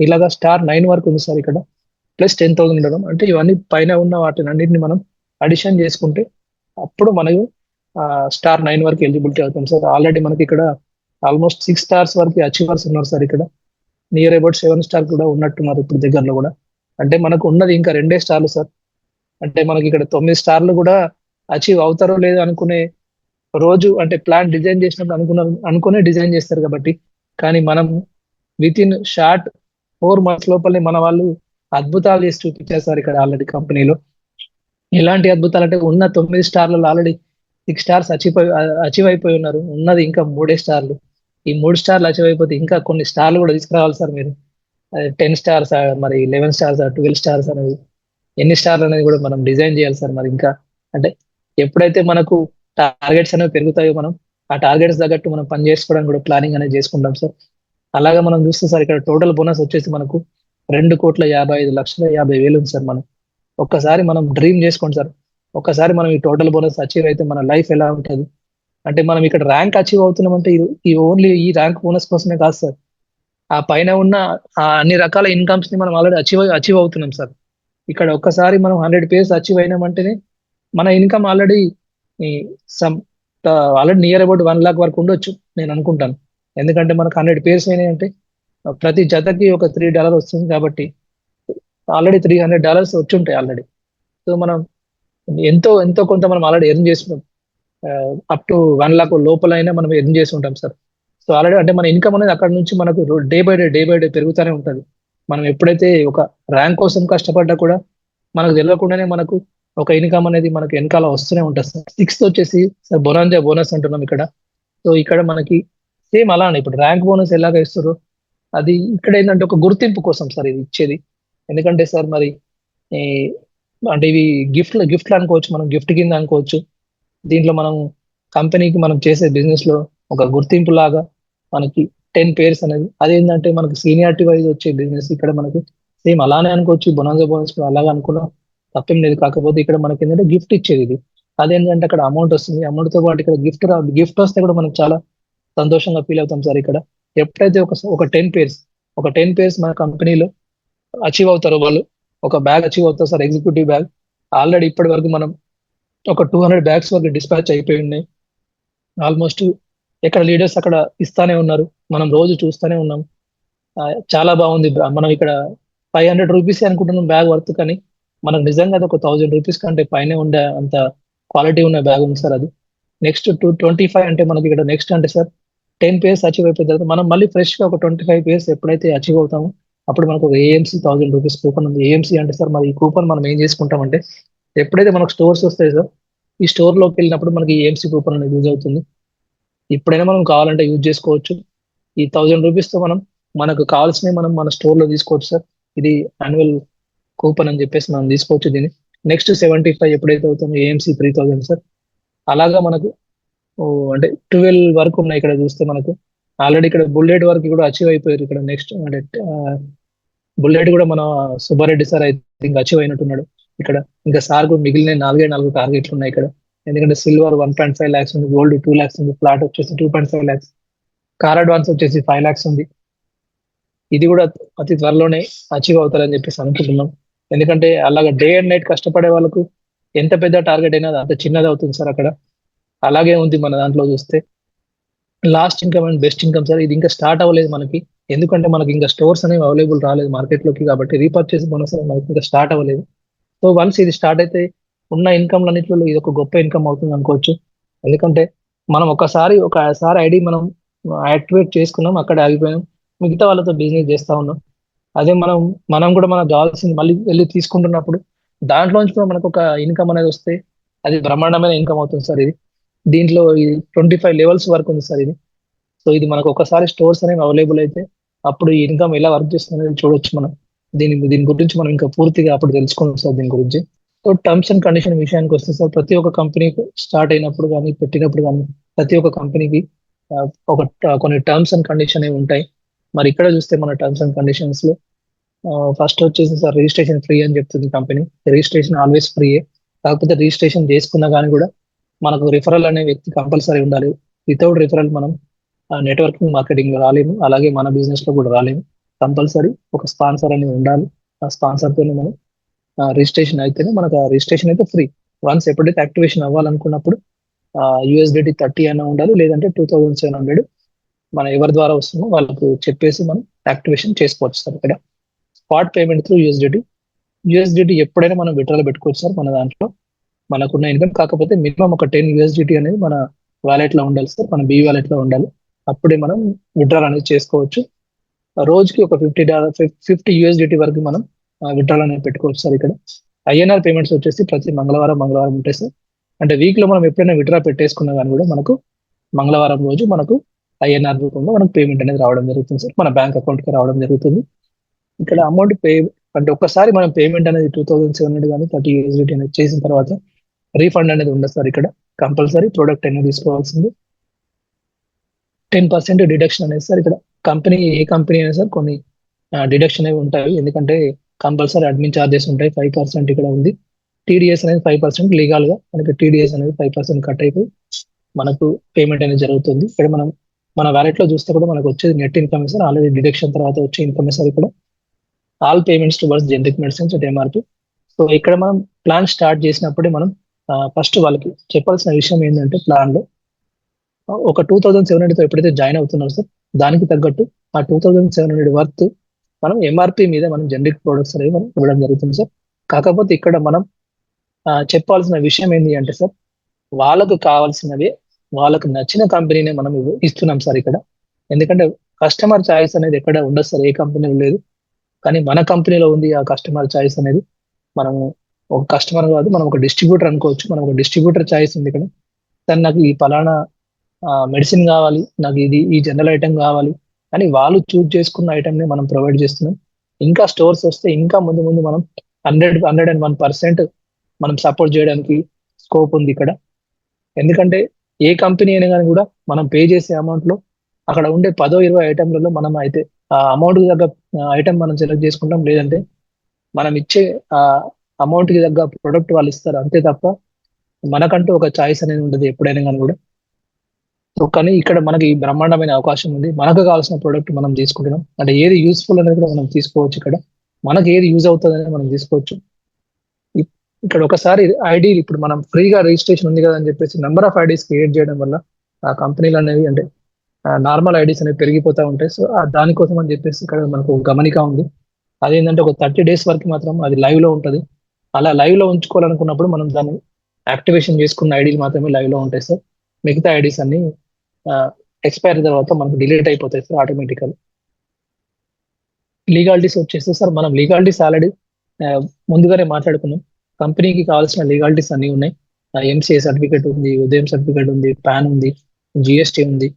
ఇలాగా స్టార్ నైన్ వరకు ఉంది సార్ ఇక్కడ. ప్లస్ టెన్ థౌసండ్ ఉండడం. అంటే ఇవన్నీ పైన ఉన్న వాటిని అన్నింటిని మనం అడిషన్ చేసుకుంటే అప్పుడు మనకు స్టార్ నైన్ వరకు ఎలిజిబిలిటీ అవుతాం. సార్ ఆల్రెడీ మనకి ఇక్కడ ఆల్మోస్ట్ సిక్స్ స్టార్స్ వరకు అచీవర్స్ ఉన్నారు సార్ ఇక్కడ. నియర్ అబౌట్ సెవెన్ స్టార్ కూడా ఉన్నట్టున్నారు ఇప్పుడు దగ్గరలో కూడా. అంటే మనకు ఉన్నది ఇంకా రెండే స్టార్లు సార్. అంటే మనకి ఇక్కడ తొమ్మిది స్టార్లు కూడా అచీవ్ అవుతారో లేదో అనుకునే రోజు అంటే ప్లాన్ డిజైన్ చేసినప్పుడు అనుకున్న అనుకునే డిజైన్ చేస్తారు కాబట్టి. కానీ మనం within short four months లోపలనే మన వాళ్ళు అద్భుతాలు చేసి చూపించారు సార్ ఇక్కడ ఆల్రెడీ కంపెనీలో. ఎలాంటి అద్భుతాలు అంటే ఉన్న తొమ్మిది స్టార్లలో already six stars achieve achieve అయిపోయి ఉన్నారు. ఉన్నది ఇంకా మూడే స్టార్లు. ఈ మూడు స్టార్లు అచీవ్ అయిపోతే ఇంకా కొన్ని స్టార్లు కూడా తీసుకురావాలి సార్ మీరు. టెన్ స్టార్స్ మరి లెవెన్ స్టార్స్ ట్వెల్వ్ స్టార్స్ అనేది. ఎన్ని స్టార్లు అనేది కూడా మనం డిజైన్ చేయాలి సార్ మరి ఇంకా. అంటే ఎప్పుడైతే మనకు టార్గెట్స్ అనేవి పెరుగుతాయో మనం ఆ టార్గెట్స్ తగ్గట్టు మనం పని చేసుకోవడానికి కూడా ప్లానింగ్ అనేది చేసుకుంటాం సార్. అలాగే మనం చూస్తే సార్ ఇక్కడ టోటల్ బోనస్ వచ్చేసి మనకు రెండు కోట్ల యాభై ఐదు లక్షల యాభై వేలు ఉంది సార్ మనం. ఒక్కసారి మనం డ్రీమ్ చేసుకోండి సార్. ఒక్కసారి మనం ఈ టోటల్ బోనస్ అచీవ్ అయితే మన లైఫ్ ఎలా ఉంటుంది? అంటే మనం ఇక్కడ ర్యాంక్ అచీవ్ అవుతున్నాం అంటే ఇది- ఈ ఓన్లీ ఈ ర్యాంక్ బోనస్ కోసమే కాదు సార్. ఆ పైన ఉన్న అన్ని రకాల ఇన్కమ్స్ని మనం ఆల్రెడీ అచీవ్ అచీవ్ అవుతున్నాం సార్. ఇక్కడ ఒక్కసారి మనం హండ్రెడ్ పేర్స్ అచీవ్ అయినామంటేనే మన income already some already near about one lakh వరకు ఉండొచ్చు నేను అనుకుంటాను. ఎందుకంటే మనకు హండ్రెడ్ పేర్స్ అయినాయి అంటే ప్రతి జతకి ఒక త్రీ డాలర్ వస్తుంది కాబట్టి ఆల్రెడీ త్రీ హండ్రెడ్ డాలర్స్ వచ్చి ఉంటాయి ఆల్రెడీ సో మనం ఎంతో ఎంతో కొంత మనం ఆల్రెడీ ఎర్న్ చేస్తున్నాం. అప్ టు వన్ లాక్ లోపల అయినా మనం ఎర్న్ చేసి ఉంటాం సార్ సో ఆల్రెడీ అంటే మన ఇన్కమ్ అనేది అక్కడ నుంచి మనకు day by day day by day పెరుగుతూనే ఉంటుంది. మనం ఎప్పుడైతే ఒక ర్యాంక్ కోసం కష్టపడ్డా కూడా మనకు తెలియకుండానే మనకు ఒక ఇన్కమ్ అనేది మనకు వెనకాల వస్తూనే ఉంటుంది సార్ సిక్స్త్ వచ్చేసి సార్ బొనాంజా బోనస్ అంటున్నాం ఇక్కడ. సో ఇక్కడ మనకి సేమ్ అలానే ఇప్పుడు ర్యాంక్ బోనస్ ఎలాగ ఇస్తారో అది ఇక్కడ ఏంటంటే ఒక గుర్తింపు కోసం సార్ ఇది ఇచ్చేది. ఎందుకంటే సార్ మరి ఈ అంటే ఇవి గిఫ్ట్లు గిఫ్ట్లు అనుకోవచ్చు మనం గిఫ్ట్ కింద అనుకోవచ్చు. దీంట్లో మనం కంపెనీకి మనం చేసే బిజినెస్లో ఒక గుర్తింపు లాగా మనకి టెన్ పేర్స్ అనేది అదేంటంటే మనకి సీనియారిటీ వైజ్ వచ్చే బిజినెస్ ఇక్కడ మనకి సేమ్ అలానే అనుకోవచ్చు బొనాజా బోనస్ అలాగే అనుకున్నా తప్పేం లేదు. కాకపోతే ఇక్కడ మనకి ఏంటంటే గిఫ్ట్ ఇచ్చేది ఇది. అదేంటంటే అక్కడ అమౌంట్ వస్తుంది అమౌంట్తో పాటు ఇక్కడ గిఫ్ట్ గిఫ్ట్ వస్తే కూడా మనం చాలా సంతోషంగా ఫీల్ అవుతాం సార్ ఇక్కడ. ఎప్పుడైతే ఒక ఒక టెన్ పేర్స్ ఒక టెన్ పేర్స్ మన కంపెనీలో అచీవ్ అవుతారో వాళ్ళు ఒక బ్యాగ్ అచీవ్ అవుతారు సార్ ఎగ్జిక్యూటివ్ బ్యాగ్ ఆల్రెడీ ఇప్పటి వరకు మనం ఒక టూ హండ్రెడ్ బ్యాగ్స్ వరకు డిస్పాచ్ అయిపోయి ఉన్నాయి. ఆల్మోస్ట్ ఎక్కడ లీడర్స్ అక్కడ ఇస్తానే ఉన్నారు. మనం రోజు చూస్తూనే ఉన్నాం. చాలా బాగుంది. మనం ఇక్కడ ఫైవ్ హండ్రెడ్ రూపీస్ అనుకుంటున్నాం బ్యాగ్ వర్త్ కానీ మనకు నిజంగా అది ఒక థౌజండ్ రూపీస్ కంటే పైన ఉండే అంత క్వాలిటీ ఉన్న బ్యాగ్ ఉంది సార్ అది. నెక్స్ట్ టూ ట్వంటీ ఫైవ్ అంటే మనకి ఇక్కడ నెక్స్ట్ అంటే సార్ టెన్ పేర్స్ అచీవ్ అయిపోయిన తర్వాత మనం మళ్ళీ ఫ్రెష్గా ఒక ట్వంటీ ఫైవ్ పేర్స్ ఎప్పుడైతే అచీవ్ అవుతామో అప్పుడు మనకు ఒక ఏఎంసీ థౌసండ్ రూపీస్ కూపన్ ఉంది. ఏఎంసీ అంటే సార్ మరి ఈ కూపన్ మనం ఏం చేసుకుంటామంటే ఎప్పుడైతే మనకు స్టోర్స్ వస్తాయి సార్ ఈ స్టోర్లోకి వెళ్ళినప్పుడు మనకి ఏఎంసీ కూపన్ అనేది యూజ్ అవుతుంది. ఎప్పుడైనా మనం కావాలంటే యూజ్ చేసుకోవచ్చు. ఈ థౌజండ్ రూపీస్తో మనం మనకు కావాల్సినవి మనం మన స్టోర్లో తీసుకోవచ్చు సార్. ఇది యాన్యువల్ కూపన్ అని చెప్పేసి మనం తీసుకోవచ్చు దీన్ని. నెక్స్ట్ సెవెంటీ ఫైవ్ ఎప్పుడైతే అవుతుందో ఏఎంసీ త్రీ థౌసండ్ సార్. అలాగా మనకు అంటే ట్వెల్వ్ వరకు ఉన్నాయి ఇక్కడ చూస్తే మనకు. ఆల్రెడీ ఇక్కడ బుల్లెట్ వరకు కూడా అచీవ్ అయిపోయారు ఇక్కడ నెక్స్ట్ అంటే బుల్లెట్ కూడా మన సుబ్బారెడ్డి సార్ అయితే ఇంకా అచీవ్ అయినట్టున్నాడు ఇక్కడ. ఇంకా సార్ కూడా మిగిలిన నాలుగే నాలుగు టార్గెట్లు ఉన్నాయి ఇక్కడ. ఎందుకంటే silver one point five lakhs ఉంది గోల్డ్ టూ ల్యాక్స్ ఉంది ఫ్లాట్ వచ్చేసి two point five lakhs car advance వచ్చేసి ఫైవ్ ల్యాక్స్ ఉంది. ఇది కూడా అతి త్వరలోనే అచీవ్ అవుతారని చెప్పేసి అనుకుంటున్నాం. ఎందుకంటే అలాగ డే అండ్ నైట్ కష్టపడే వాళ్ళకు ఎంత పెద్ద టార్గెట్ అయినా అంత చిన్నది అవుతుంది సార్ అక్కడ. అలాగే ఉంది మన దాంట్లో చూస్తే. Last income and best income sir ఇది ఇంకా స్టార్ట్ అవ్వలేదు మనకి. ఎందుకంటే మనకి ఇంకా స్టోర్స్ అనేవి అవైలబుల్ రాలేదు మార్కెట్లోకి కాబట్టి రీపర్చేస్ బోనస్ అనేది మనకి ఇంకా స్టార్ట్ అవ్వలేదు. సో వన్స్ ఇది స్టార్ట్ అయితే ఉన్న ఇన్కమ్ అన్నింటిలో ఇది ఒక గొప్ప ఇన్కమ్ అవుతుంది అనుకోవచ్చు. ఎందుకంటే మనం ఒకసారి ఒకసారి ఐడి మనం యాక్టివేట్ చేసుకున్నాం అక్కడ ఆగిపోయాం. మిగతా వాళ్ళతో బిజినెస్ చేస్తా ఉన్నాం. అదే మనం మనం కూడా మనకు కావాల్సింది మళ్ళీ వెళ్ళి తీసుకుంటున్నప్పుడు దాంట్లోంచి కూడా మనకు ఒక ఇన్కమ్ అనేది వస్తే అది బ్రహ్మాండమైన ఇన్కమ్ అవుతుంది సార్ ఇది. దీంట్లో ఇది ట్వంటీ ఫైవ్ లెవెల్స్ వరకు ఉంది సార్ ఇది. సో ఇది మనకు ఒకసారి స్టోర్స్ అనేవి అవైలబుల్ అయితే అప్పుడు ఈ ఇన్కమ్ ఎలా వర్క్ చేస్తుంది చూడొచ్చు మనం. దీని దీని గురించి మనం ఇంకా పూర్తిగా అప్పుడు తెలుసుకుందాం సార్ దీని గురించి. సో టర్మ్స్ అండ్ కండిషన్ విషయానికి వస్తే సార్ ప్రతి ఒక్క కంపెనీ స్టార్ట్ అయినప్పుడు కానీ పెట్టినప్పుడు కానీ ప్రతి ఒక్క కంపెనీకి ఒక కొన్ని టర్మ్స్ అండ్ కండిషన్ అనేవి ఉంటాయి. మరి ఇక్కడ చూస్తే మన టర్మ్స్ అండ్ కండిషన్స్లో ఫస్ట్ వచ్చేసి సార్ రిజిస్ట్రేషన్ ఫ్రీ అని చెప్తుంది కంపెనీ రిజిస్ట్రేషన్ ఆల్వేస్ ఫ్రీయే కాకపోతే రిజిస్ట్రేషన్ చేసుకున్నా కానీ కూడా మనకు రిఫరల్ అనే వ్యక్తి కంపల్సరీ ఉండాలి. వితౌట్ రిఫరల్ మనం నెట్వర్కింగ్ మార్కెటింగ్లో రాలేము. అలాగే మన బిజినెస్లో కూడా రాలేము. కంపల్సరీ ఒక స్పాన్సర్ అనేది ఉండాలి. ఆ స్పాన్సర్ తోనే మనం రిజిస్ట్రేషన్ అయితేనే మనకు ఆ రిజిస్ట్రేషన్ అయితే ఫ్రీ వన్స్ ఎప్పుడైతే యాక్టివేషన్ అవ్వాలనుకున్నప్పుడు యూఎస్డిటీ థర్టీ అయినా ఉండాలి. లేదంటే టూ థౌజండ్ సెవెన్ హండ్రెడ్ మన ఎవరి ద్వారా వస్తుందో వాళ్ళకు చెప్పేసి మనం యాక్టివేషన్ చేసుకోవచ్చు సార్ ఇక్కడ. Spot payment through USDT USDT ఎప్పుడైనా మనం విడ్రాల్ పెట్టుకోవచ్చు సార్ మన దాంట్లో. మనకున్న ఇన్కమ్ కాకపోతే మినిమం ఒక టెన్ యూఎస్డిటీ అనేది మన వాలెట్లో ఉండాలి సార్ మన బీ వాలెట్లో ఉండాలి. అప్పుడే మనం విడ్రాల్ అనేది చేసుకోవచ్చు. రోజుకి ఒక ఫిఫ్టీ డాలర్ ఫిఫ్టీ యూఎస్డిటీ వరకు మనం విడ్రాల్ అనేది పెట్టుకోవచ్చు సార్ ఇక్కడ. ఐఎన్ఆర్ పేమెంట్స్ వచ్చేసి ప్రతి మంగళవారం మంగళవారం ఉంటాయి సార్. అంటే వీక్లో మనం ఎప్పుడైనా విడ్రా పెట్టేసుకున్నా కానీ కూడా మనకు మంగళవారం రోజు మనకు ఐఎన్ఆర్ రూపంలో మనకు పేమెంట్ అనేది రావడం జరుగుతుంది సార్. మన బ్యాంక్ అకౌంట్కి రావడం జరుగుతుంది. ఇక్కడ అమౌంట్ పే అంటే ఒక్కసారి మనం పేమెంట్ అనేది టూ థౌసండ్ సెవెన్ హండ్రెడ్ కానీ థర్టీ యూఎస్డిటీ అనేది చేసిన తర్వాత రీఫండ్ అనేది ఉండదు సార్ ఇక్కడ. కంపల్సరీ ప్రోడక్ట్ అనేది తీసుకోవాల్సింది. టెన్ పర్సెంట్ డిడక్షన్ అనేది సార్ ఇక్కడ. కంపెనీ ఏ కంపెనీ అయినా సార్ కొన్ని డిడక్షన్ అనేవి ఉంటాయి. ఎందుకంటే కంపల్సరీ అడ్మిన్ ఛార్జెస్ ఉంటాయి. ఫైవ్ పర్సెంట్ ఇక్కడ ఉంది. టీడీఎస్ అనేది ఫైవ్ పర్సెంట్ లీగల్గా మనకి టీడీఎస్ అనేది ఫైవ్ పర్సెంట్ కట్ అయిపోయి మనకు పేమెంట్ అనేది జరుగుతుంది. ఇక్కడ మనం మన వ్యాలెట్లో చూస్తే కూడా మనకు వచ్చేది net income sir. Already deduction తర్వాత వచ్చే ఇన్కమ్ సార్ ఇక్కడ. All payments towards generic medicines at MRP so ఇక్కడ మనం ప్లాన్ స్టార్ట్ చేసినప్పుడే మనం ఫస్ట్ వాళ్ళకి చెప్పాల్సిన విషయం ఏంటంటే ప్లాన్లో. ఒక టూ థౌసండ్ సెవెన్ హండ్రెడ్ ఎప్పుడైతే జాయిన్ అవుతున్నారో సార్ దానికి తగ్గట్టు ఆ two thousand seven hundred worth మనం ఎంఆర్పి మీద మనం జనరిక్ ప్రొడక్ట్స్ అనేవి మనం ఇవ్వడం జరుగుతుంది సార్. కాకపోతే ఇక్కడ మనం ఆ, చెప్పాల్సిన విషయం ఏంటి అంటే సార్ వాళ్ళకు కావాల్సినవి వాళ్ళకు నచ్చిన కంపెనీనే మనం ఇస్తున్నాం సార్ ఇక్కడ. ఎందుకంటే కస్టమర్ చాయిస్ అనేది ఎక్కడ ఉండదు సార్ ఏ కంపెనీలో లేదు. కానీ మన కంపెనీలో ఉంది ఆ కస్టమర్ చాయిస్ అనేది. మనము ఒక కస్టమర్ కాదు మనం ఒక డిస్ట్రిబ్యూటర్ అనుకోవచ్చు. మనం ఒక డిస్ట్రిబ్యూటర్ చాయిస్ ఉంది ఇక్కడ. తను నాకు ఈ పలానా మెడిసిన్ కావాలి నాకు ఇది ఈ జనరల్ ఐటెం కావాలి అని వాళ్ళు చూజ్ చేసుకున్న ఐటమ్ని మనం ప్రొవైడ్ చేస్తున్నాం. ఇంకా స్టోర్స్ వస్తే ఇంకా ముందు ముందు మనం hundred hundred and one percent మనం సపోర్ట్ చేయడానికి స్కోప్ ఉంది ఇక్కడ. ఎందుకంటే ఏ కంపెనీ అయినా కానీ కూడా మనం పే చేసే అమౌంట్లో అక్కడ ఉండే పదో ఇరవై ఐటెంలలో మనం అయితే ఆ అమౌంట్ తగ్గ ఐటమ్ మనం సెలెక్ట్ చేసుకుంటాం. లేదంటే మనం ఇచ్చే అమౌంట్కి తగ్గ ప్రొడక్ట్ వాళ్ళు ఇస్తారు అంతే తప్ప మనకంటూ ఒక చాయిస్ అనేది ఉండదు ఎప్పుడైనా కానీ కూడా. సో కానీ ఇక్కడ మనకి బ్రహ్మాండమైన అవకాశం ఉంది. మనకు కావాల్సిన ప్రోడక్ట్ మనం తీసుకుంటున్నాం. అంటే ఏది యూస్ఫుల్ అనేది కూడా మనం తీసుకోవచ్చు ఇక్కడ. మనకి ఏది యూజ్ అవుతుంది అనేది మనం తీసుకోవచ్చు. ఇక్కడ ఒకసారి ఐడి ఇప్పుడు మనం ఫ్రీగా రిజిస్ట్రేషన్ ఉంది కదా అని చెప్పేసి నెంబర్ ఆఫ్ ఐడీస్ క్రియేట్ చేయడం వల్ల ఆ కంపెనీలు అనేవి అంటే నార్మల్ ఐడీస్ అనేవి పెరిగిపోతూ ఉంటాయి. సో దానికోసం అని చెప్పేసి ఇక్కడ మనకు గమనిక ఉంది. అదేంటంటే ఒక థర్టీ డేస్ వరకు మాత్రం అది లైవ్లో ఉంటుంది. అలా లైవ్లో ఉంచుకోవాలనుకున్నప్పుడు మనం దాన్ని యాక్టివేషన్ చేసుకున్న ఐడీలు మాత్రమే లైవ్లో ఉంటాయి సార్ మిగతా ఐడీస్ అన్ని ఎక్స్పైర్ తర్వాత మనకు డిలీట్ అయిపోతాయి సార్ ఆటోమేటికల్ లీగాలిటీస్ వచ్చేసి సార్ మనం లీగాలిటీస్ ఆల్రెడీ ముందుగానే మాట్లాడుకున్నాం. కంపెనీకి కావాల్సిన లీగాలిటీస్ అన్ని ఉన్నాయి. ఎంసీఏ సర్టిఫికేట్ ఉంది ఉదయం సర్టిఫికేట్ ఉంది పాన్ ఉంది జిఎస్టీ ఉంది.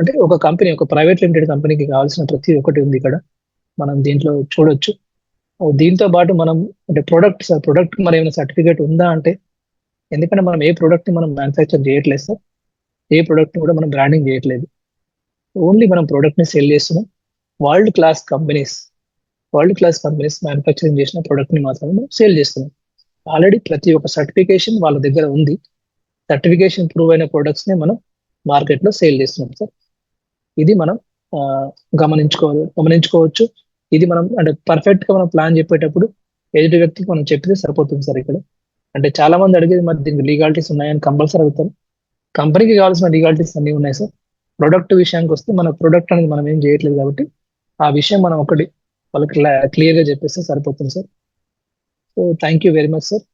అంటే ఒక కంపెనీ ఒక ప్రైవేట్ లిమిటెడ్ కంపెనీకి కావాల్సిన ప్రతి ఒక్కటి ఉంది ఇక్కడ. మనం దీంట్లో చూడొచ్చు. దీంతో పాటు మనం అంటే ప్రొడక్ట్ సార్ ప్రొడక్ట్ మన ఏమైనా సర్టిఫికేట్ ఉందా అంటే ఎందుకంటే మనం ఏ ప్రొడక్ట్ని మనం మ్యానుఫ్యాక్చర్ చేయట్లేదు సార్ ఏ ప్రొడక్ట్ కూడా మనం బ్రాండింగ్ చేయట్లేదు. ఓన్లీ మనం ప్రొడక్ట్ని సెల్ చేస్తున్నాం. World class companies world class companies manufacturing చేసిన ప్రొడక్ట్ని మాత్రమే మనం సేల్ చేస్తున్నాం. ఆల్రెడీ ప్రతి ఒక్క సర్టిఫికేషన్ వాళ్ళ దగ్గర ఉంది. సర్టిఫికేషన్ ప్రూవ్ అయిన ప్రొడక్ట్స్ని మనం మార్కెట్లో సేల్ చేస్తున్నాం సార్ ఇది మనం ఆ, గమనించుకోవాలి గమనించుకోవచ్చు. ఇది మనం అంటే పర్ఫెక్ట్గా మనం ప్లాన్ చెప్పేటప్పుడు ఎదుటి వ్యక్తికి మనం చెప్పితే సరిపోతుంది సార్ ఇక్కడ. అంటే చాలా మంది అడిగేది మరి దీనికి లీగాలిటీస్ ఉన్నాయని కంపల్సరీ అడుగుతారు. కంపెనీకి కావాల్సిన లీగాలిటీస్ అన్ని ఉన్నాయి సార్. ప్రొడక్ట్ విషయానికి వస్తే మన ప్రొడక్ట్ అనేది మనం ఏం చేయట్లేదు కాబట్టి ఆ విషయం మనం ఒకటి వాళ్ళకి క్లియర్గా చెప్పేస్తే సరిపోతుంది sir. So thank you very much sir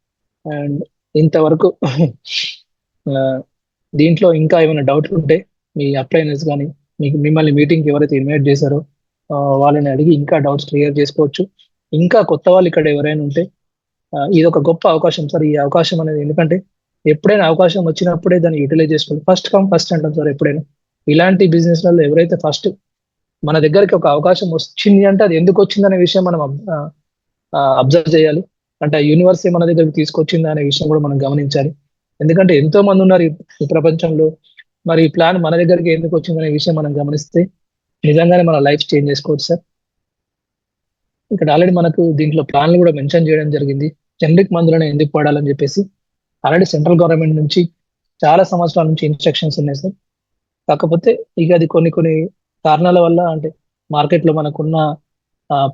and ఇంతవరకు దీంట్లో ఇంకా ఏమైనా డౌట్లు ఉంటే మీ అప్లైనర్స్ కానీ మీకు మిమ్మల్ని మీటింగ్కి ఎవరైతే ఇన్వైట్ చేశారో వాళ్ళని అడిగి ఇంకా డౌట్స్ క్లియర్ చేసుకోవచ్చు. ఇంకా కొత్త వాళ్ళు ఇక్కడ ఎవరైనా ఉంటే ఇది ఒక గొప్ప అవకాశం. సార్ ఈ అవకాశం అనేది ఎందుకంటే ఎప్పుడైనా అవకాశం వచ్చినప్పుడే దాన్ని యూటిలైజ్ చేసుకోవాలి. ఫస్ట్ కమ్ ఫస్ట్ అంటాం సార్ ఎప్పుడైనా. ఇలాంటి బిజినెస్లలో ఎవరైతే ఫస్ట్ మన దగ్గరికి ఒక అవకాశం వచ్చింది అంటే అది ఎందుకు వచ్చిందనే విషయం మనం అబ్జర్వ్ చేయాలి. అంటే యూనివర్సిటీ మన దగ్గరికి తీసుకొచ్చింది అనే విషయం కూడా మనం గమనించాలి. ఎందుకంటే ఎంతో మంది ఉన్నారు ఈ- ప్రపంచంలో. మరి ఈ ప్లాన్ మన దగ్గరికి ఎందుకు వచ్చిందనే విషయం మనం గమనిస్తే నిజంగానే మన లైఫ్ చేంజ్ చేసుకోవచ్చు సార్ ఇక్కడ ఆల్రెడీ మనకు దీంట్లో ప్లాన్లు కూడా మెన్షన్ చేయడం జరిగింది. జనరిక్ మందులను ఎందుకు వాడాలని చెప్పేసి. ఆల్రెడీ సెంట్రల్ గవర్నమెంట్ నుంచి చాలా సంవత్సరాల నుంచి ఇన్స్ట్రక్షన్స్ ఉన్నాయి సార్ కాకపోతే ఇక అది కొన్ని కొన్ని కారణాల వల్ల అంటే మార్కెట్లో మనకున్న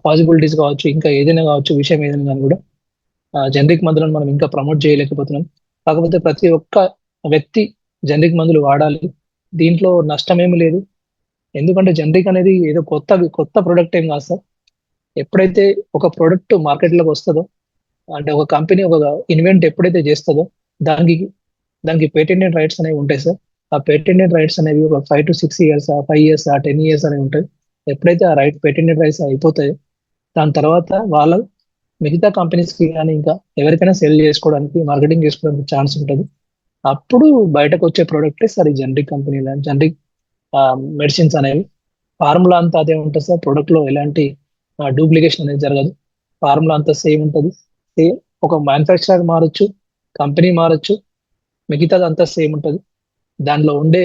పాసిబిలిటీస్ కావచ్చు ఇంకా ఏదైనా కావచ్చు విషయం ఏదైనా కానీ కూడా జనరిక్ మందులను మనం ఇంకా ప్రమోట్ చేయలేకపోతున్నాం. కాకపోతే ప్రతి ఒక్క వ్యక్తి జనరిక్ మందులు వాడాలి. దీంట్లో నష్టం ఏమీ లేదు. ఎందుకంటే జనరిక్ అనేది ఏదో కొత్త కొత్త ప్రొడక్ట్ ఏం కాదు సార్. ఎప్పుడైతే ఒక ప్రొడక్ట్ మార్కెట్లోకి వస్తుందో అంటే ఒక కంపెనీ ఒక ఇన్వెంట్ ఎప్పుడైతే చేస్తుందో దానికి దానికి పేటెంటెడ్ రైట్స్ అనేవి ఉంటాయి సార్. ఆ పేటెంటెడ్ రైట్స్ అనేవి ఒక five to six years five years ఆ టెన్ ఇయర్స్ అనేవి ఉంటాయి. ఎప్పుడైతే ఆ రైట్ పేటెంటెడ్ రైట్స్ అయిపోతాయో దాని తర్వాత వాళ్ళ మిగతా కంపెనీస్కి కానీ ఇంకా ఎవరికైనా సెల్ చేసుకోవడానికి మార్కెటింగ్ చేసుకోవడానికి ఛాన్స్ ఉంటుంది. అప్పుడు బయటకు వచ్చే ప్రోడక్ట్ సార్ ఈ జనరిక్ కంపెనీలు జనరిక్ మెడిసిన్స్ అనేవి. ఫార్ములా అంతా అదే ఉంటుంది సార్. ప్రొడక్ట్లో ఎలాంటి డూప్లికేషన్ అనేది జరగదు. ఫార్ములా అంతా సేమ్ ఉంటుంది. సేమ్ ఒక మ్యానుఫ్యాక్చరర్ మారచ్చు కంపెనీ మారచ్చు మిగతాది అంతా సేమ్ ఉంటుంది. దానిలో ఉండే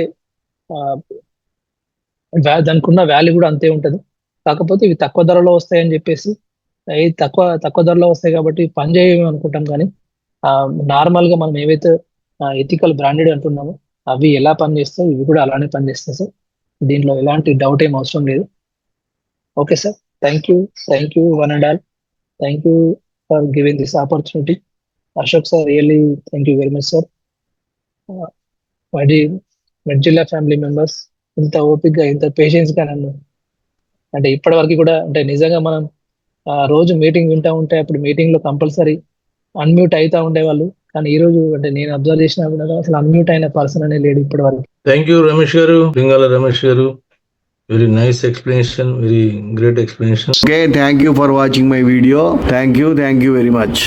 ఆ, దానికి ఉన్న వాల్యూ కూడా అంతే ఉంటుంది. కాకపోతే ఇవి తక్కువ ధరలో వస్తాయని చెప్పేసి అవి తక్కువ తక్కువ ధరలో వస్తాయి కాబట్టి పని చేయము అనుకుంటాం కానీ నార్మల్గా మనం ఏవైతే ఎథికల్ బ్రాండెడ్ అంటున్నామో అవి ఎలా పనిచేస్తాయి ఇవి కూడా అలానే పనిచేస్తాయి సార్. దీంట్లో ఎలాంటి డౌట్ ఏం అవసరం లేదు. Okay sir. Thank you thank you one and all thank you for giving this opportunity Ashok sir really thank you very much sir మరి మెడ్జిల్లా ఫ్యామిలీ మెంబర్స్ ఇంత ఓపిక్గా ఇంత పేషెన్స్గా నన్ను అంటే ఇప్పటి వరకు కూడా అంటే నిజంగా మనం ఆ రోజు మీటింగ్ వింటూ ఉంటే అప్పుడు మీటింగ్లో కంపల్సరీ అన్మ్యూట్ అవుతా ఉండేవాళ్ళు. కానీ ఈ రోజు అంటే నేను అబ్జర్వ్ చేసినా కూడా అసలు అన్మ్యూట్ అయిన పర్సన్ అనే లేడు ఇప్పటి వరకు థ్యాంక్ యూ రమేష్ గారు. లింగాల రమేష్ గారు. Very nice explanation very great explanation okay thank you for watching my video thank you thank you very much